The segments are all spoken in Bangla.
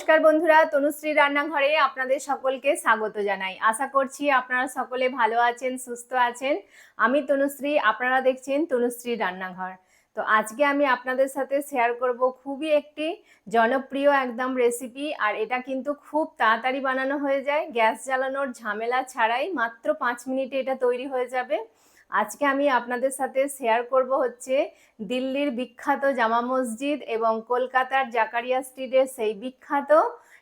নমস্কার বন্ধুরা, তনুশ্রী রান্নাঘরে আপনাদের সকলকে স্বাগত জানাই। আশা করছি আপনারা সকলে ভালো আছেন, সুস্থ আছেন। আমি তনুশ্রী, আপনারা দেখছেন তনুশ্রী রান্নাঘর। তো আজকে আমি আপনাদের সাথে শেয়ার করব খুবই একটি জনপ্রিয় একদম রেসিপি আর এটা কিন্তু খুব তাড়াতাড়ি বানানো হয়ে যায়। গ্যাস জ্বালানোর ঝামেলা ছাড়াই মাত্র পাঁচ মিনিটে এটা তৈরি হয়ে যাবে। আজকে আমি আপনাদের সাথে শেয়ার করব হচ্ছে দিল্লির বিখ্যাত জামা মসজিদ এবং কলকাতার জাকারিয়া স্ট্রিটের সেই বিখ্যাত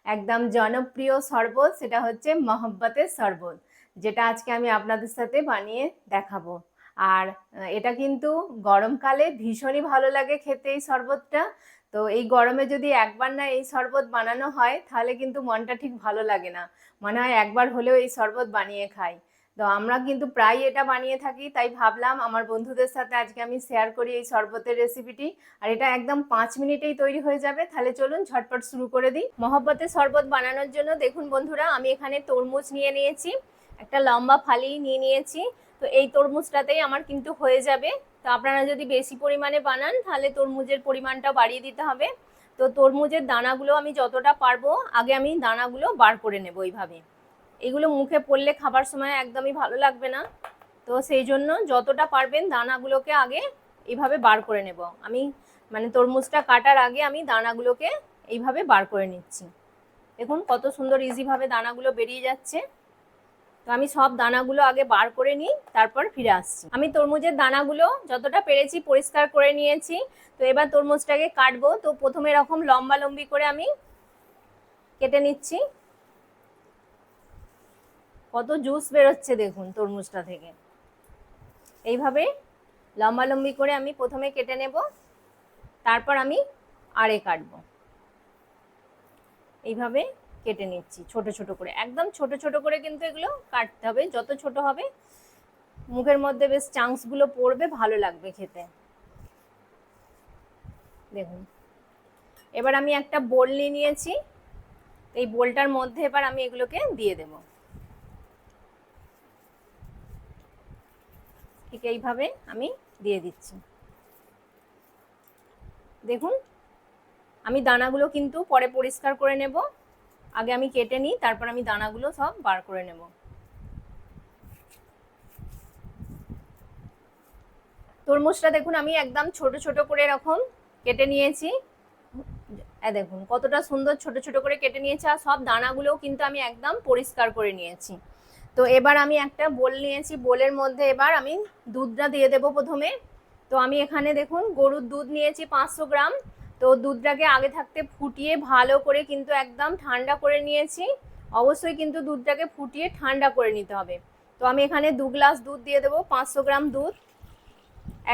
একদম জনপ্রিয় শরবত, সেটা হচ্ছে মহব্বতের শরবত, যেটা আজকে আমি আপনাদের সাথে বানিয়ে দেখাবো। আর এটা কিন্তু গরমকালে ভীষণই ভালো লাগে খেতে এই শরবতটা। তো এই গরমে যদি একবার না এই শরবত বানানো হয়, তাহলে কিন্তু মনটা ঠিক ভালো লাগে না। মনে হয় একবার হলেও এই শরবত বানিয়ে খাই। তো আমরা কিন্তু প্রায় এটা বানিয়ে থাকি, তাই ভাবলাম আমার বন্ধুদের সাথে আজকে আমি শেয়ার করি এই শরবতের রেসিপিটি আর এটা একদম পাঁচ মিনিটেই তৈরি হয়ে যাবে, তাহলে চলুন ঝটপট শুরু করে দিই। মহব্বতের শরবত বানানোর জন্য দেখুন বন্ধুরা, আমি এখানে তরমুজ নিয়ে নিয়েছি, একটা লম্বা ফালি নিয়ে নিয়েছি। তো এই তরমুজটাতেই আমার কিন্তু হয়ে যাবে। তো আপনারা যদি বেশি পরিমাণে বানান, তাহলে তরমুজের পরিমাণটা বাড়িয়ে দিতে হবে। তো তরমুজের দানাগুলো আমি যতটা পারব, আগে আমি দানাগুলো বার করে নেব এইভাবে। এগুলো মুখে পড়লে খাবার সময় একদমই ভালো লাগবে না। তো সেই জন্য যতটা পারবেন দানাগুলোকে আগে এইভাবে বার করে নেব। আমি মানে তরমুজটা কাটার আগে আমি দানাগুলোকে এইভাবে বার করে নিচ্ছি। দেখুন কত সুন্দর ইজিভাবে দানাগুলো বেরিয়ে যাচ্ছে। তো আমি সব দানাগুলো আগে বার করে নিই, তারপর ফিরে আসছি। আমি তরমুজের দানাগুলো যতটা পেরেছি পরিষ্কার করে নিয়েছি। তো এবার তরমুজটাকে কাটবো। তো প্রথমে এরকম লম্বা লম্বি করে আমি কেটে নিচ্ছি। কত জুস বেরোচ্ছে দেখুন তরমুজটা থেকে। এইভাবে লম্বা লম্বি করে আমি প্রথমে কেটে নেব, তারপর আমি আরে কাটবো। এইভাবে কেটে নিচ্ছি ছোট ছোট করে, একদম ছোট ছোট করে কিন্তু এগুলো কাটতে হবে, যত ছোট হবে মুখের মধ্যে বেশ চাংসগুলো পড়বে, ভালো লাগবে খেতে। দেখুন, এবার আমি একটা বোল নিয়ে নিয়েছি, এই বোলটার মধ্যে এবার আমি এগুলোকে দিয়ে দেবো। ঠিক এইভাবে আমি দিয়ে দিচ্ছি। দেখুন, আমি দানাগুলো কিন্তু পরে পরিষ্কার করে নেব। আগে আমি কেটে নিই, তারপর আমি দানাগুলো সব বার করে নেব। তরমুজটা দেখুন, আমি একদম ছোট ছোট করে এরকম কেটে নিয়েছি। দেখুন, কতটা সুন্দর ছোট ছোট করে কেটে নিয়েছি, আর সব দানাগুলোও কিন্তু আমি একদম পরিষ্কার করে নিয়েছি। তো এবার আমি একটা বোল নিয়েছি, বোলের মধ্যে এবার আমি দুধটা দিয়ে দেবো প্রথমে। তো আমি এখানে দেখুন গরুর দুধ নিয়েছি পাঁচশো গ্রাম। তো দুধটাকে আগে থাকতে ফুটিয়ে ভালো করে কিন্তু একদম ঠান্ডা করে নিয়েছি। অবশ্যই কিন্তু দুধটাকে ফুটিয়ে ঠান্ডা করে নিতে হবে। তো আমি এখানে দু গ্লাস দুধ দিয়ে দেবো, পাঁচশো গ্রাম দুধ।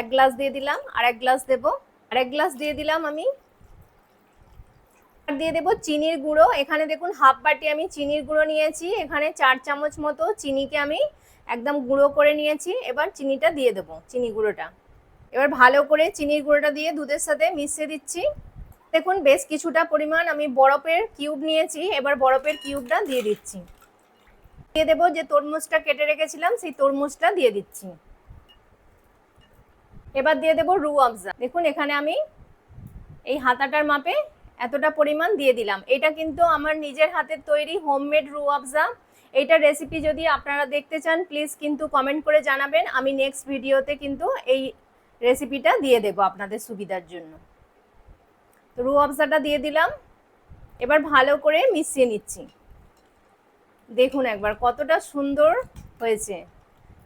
এক গ্লাস দিয়ে দিলাম আর এক গ্লাস দেবো। আর এক গ্লাস দিয়ে দিলাম আমি আর দিয়ে দেবো চিনির গুঁড়ো। এখানে দেখুন হাফ বাটি আমি চিনির গুঁড়ো নিয়েছি। এখানে চার চামচ মতো চিনিকে আমি একদম গুঁড়ো করে নিয়েছি। এবার চিনিটা দিয়ে দেবো চিনি গুঁড়োটা। এবার ভালো করে চিনির গুঁড়োটা দিয়ে দুধের সাথে মিশিয়ে দিচ্ছি। দেখুন বেশ কিছুটা পরিমাণ আমি বরফের কিউব নিয়েছি। এবার বরফের কিউবটা দিয়ে দিচ্ছি। দিয়ে দেবো যে তরমুজটা কেটে রেখেছিলাম, সেই তরমুজটা দিয়ে দিচ্ছি। এবার দিয়ে দেবো রু আফজা। দেখুন এখানে আমি এই হাতাটার মাপে এতটা পরিমাণ দিয়ে দিলাম। এটা কিন্তু আমার নিজের হাতের তৈরি হোমমেড রু আফজা এইটার রেসিপি যদি আপনারা দেখতে চান প্লিজ কিন্তু কমেন্ট করে জানাবেন। আমি নেক্সট ভিডিওতে কিন্তু এই রেসিপিটা দিয়ে দেবো আপনাদের সুবিধার জন্য। তো রু আফজাটা দিয়ে দিলাম। এবার ভালো করে মিশিয়ে নিচ্ছি। দেখুন একবার কতটা সুন্দর হয়েছে।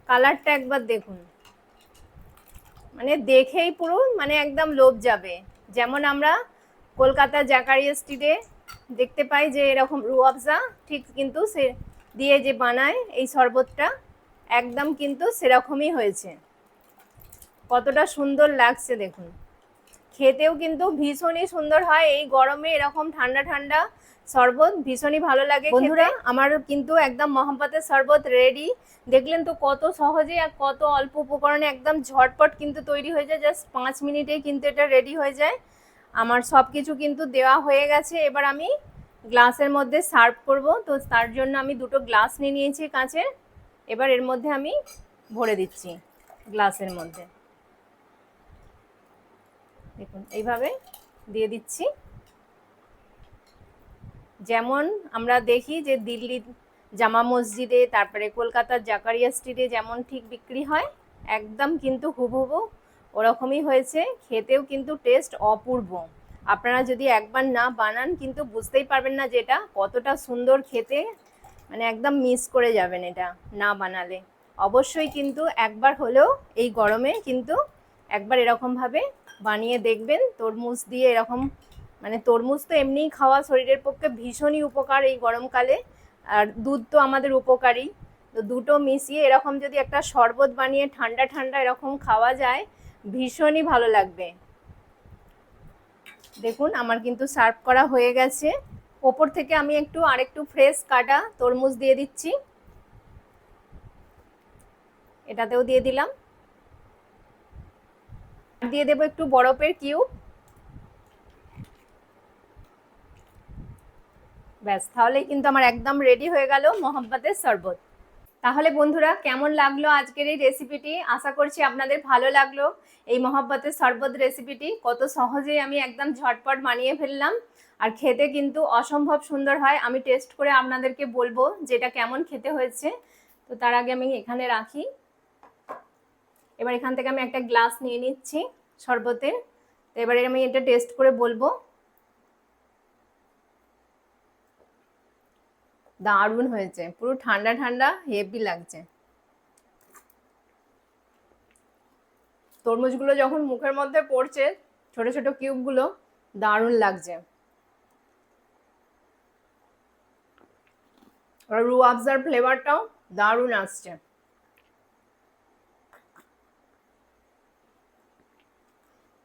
কালারটা একবার দেখুন। মানে দেখেই পুরো মানে একদম লোভ যাবে। যেমন আমরা কলকাতা জাকারিয়া স্ট্রিটে দেখতে পাই যে এরকম রু আফজা ঠিক কিন্তু সে দিয়ে যে বানায় এই শরবতটা, একদম কিন্তু সেরকমই হয়েছে। কতটা সুন্দর লাগছে দেখুন। খেতেও কিন্তু ভীষণই সুন্দর হয়, এই গরমে এরকম ঠান্ডা ঠান্ডা শরবত ভীষণই ভালো লাগে বন্ধুরা আমার কিন্তু একদম মহাম্পাতের শরবত রেডি দেখলেন তো কত সহজে আর কত অল্প উপকরণে একদম ঝটপট কিন্তু তৈরি হয়ে যায় জাস্ট পাঁচ মিনিটেই কিন্তু এটা রেডি হয়ে যায়। আমার সব কিছু কিন্তু দেওয়া হয়ে গেছে। এবার আমি গ্লাসের মধ্যে সার্ভ করব। তো তার জন্য আমি দুটো গ্লাস নিয়ে নিয়েছি কাঁচের। এবার এর মধ্যে আমি ভরে দিচ্ছি গ্লাসের মধ্যে। দেখুন, এইভাবে দিয়ে দিচ্ছি। যেমন আমরা দেখি যে দিল্লির জামা মসজিদে, তারপরে কলকাতার জাকারিয়া স্ট্রিটে যেমন ঠিক বিক্রি হয়, একদম কিন্তু হুবহু ওরকমই হয়েছে। খেতেও কিন্তু টেস্ট অপূর্ব। আপনারা যদি একবার না বানান, কিন্তু বুঝতেই পারবেন না যে এটা কতটা সুন্দর খেতে। মানে একদম মিস করে যাবেন এটা না বানালে। অবশ্যই কিন্তু একবার হলেও এই গরমে কিন্তু একবার এরকমভাবে বানিয়ে দেখবেন। তরমুজ দিয়ে এরকম মানে তরমুজ তো এমনিই খাওয়া শরীরের পক্ষে ভীষণই উপকার এই গরমকালে। আর দুধ তো আমাদের উপকারী। তো দুটো মিশিয়ে এরকম যদি একটা শরবত বানিয়ে ঠান্ডা ঠান্ডা এরকম খাওয়া যায় ভীষণই ভালো লাগবে। দেখুন, আমার কিন্তু সার্ভ করা হয়ে গেছে। ওপর থেকে আমি একটু আরেকটু ফ্রেশ কাটা তরমুজ দিয়ে দিচ্ছি। এটাতেও দিয়ে দিলাম। দিয়ে দেবো একটু বরফের কিউব। ব্যাস, তাহলেই কিন্তু আমার একদম রেডি হয়ে গেল মোহাম্মদের শরবত। তাহলে বন্ধুরা, কেমন লাগল আজকের এই রেসিপিটি আশা করছি আপনাদের ভালো লাগল। এই মহাব্বতের শরবত রেসিপিটি কত সহজেই আমি একদম ঝটপট বানিয়ে ফেললাম। আর খেতে কিন্তু অসম্ভব সুন্দর হয়। আমি টেস্ট করে আপনাদেরকে বলব যে এটা কেমন খেতে হয়েছে। তো তার আগে আমি এখানে রাখি। এবার এখান থেকে আমি একটা গ্লাস নিয়ে নিচ্ছি শরবতের। তো এবারে আমি এটা টেস্ট করে বলব। দারুণ হয়েছে। পুরো ঠান্ডা ঠান্ডা হেভি লাগছে। তরমুজগুলো যখন মুখের মধ্যে পড়ছে, ছোট ছোট কিউবগুলো দারুণ লাগছে। আর রু আফজার ফ্লেভারটাও দারুণ আসছে।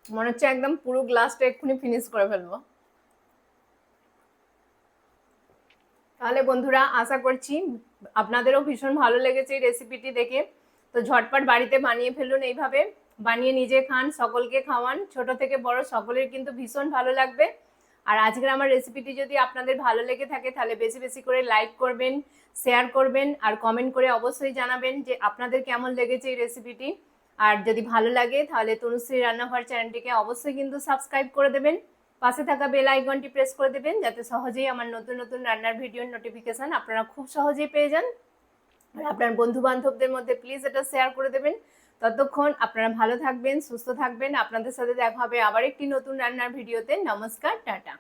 মনে হচ্ছে একদম পুরো গ্লাসটা এক্ষুনি ফিনিশ করে ফেলব। তাহলে বন্ধুরা, আশা করছি আপনাদেরও ভীষণ ভালো লেগেছে এই রেসিপিটি দেখে। তো ঝটপট বাড়িতে বানিয়ে ফেলুন এইভাবে। বানিয়ে নিজে খান, সকলকে খাওয়ান। ছোট থেকে বড় সকলের কিন্তু ভীষণ ভালো লাগবে। আর আজকের আমার রেসিপিটি যদি আপনাদের ভালো লেগে থাকে, তাহলে বেশি বেশি করে লাইক করবেন শেয়ার করবেন, আর কমেন্ট করে অবশ্যই জানাবেন যে আপনাদের কেমন লেগেছে এই রেসিপিটি আর যদি ভালো লাগে, তাহলে তনুশ্রী রান্নাঘর চ্যানেলটিকে অবশ্যই কিন্তু সাবস্ক্রাইব করে দেবেন। পাশে থাকা বেল আইকনটি প্রেস করে দেবেন, যাতে সহজেই আমার নতুন নতুন রান্নার ভিডিওর নোটিফিকেশান আপনারা খুব সহজেই পেয়ে যান। আর আপনার বন্ধু বান্ধবদের মধ্যে প্লিজ এটা শেয়ার করে দেবেন। ততক্ষণ আপনারা ভালো থাকবেন, সুস্থ থাকবেন। আপনাদের সাথে দেখা হবে আবার একটি নতুন রান্নার ভিডিওতে নমস্কার, টাটা।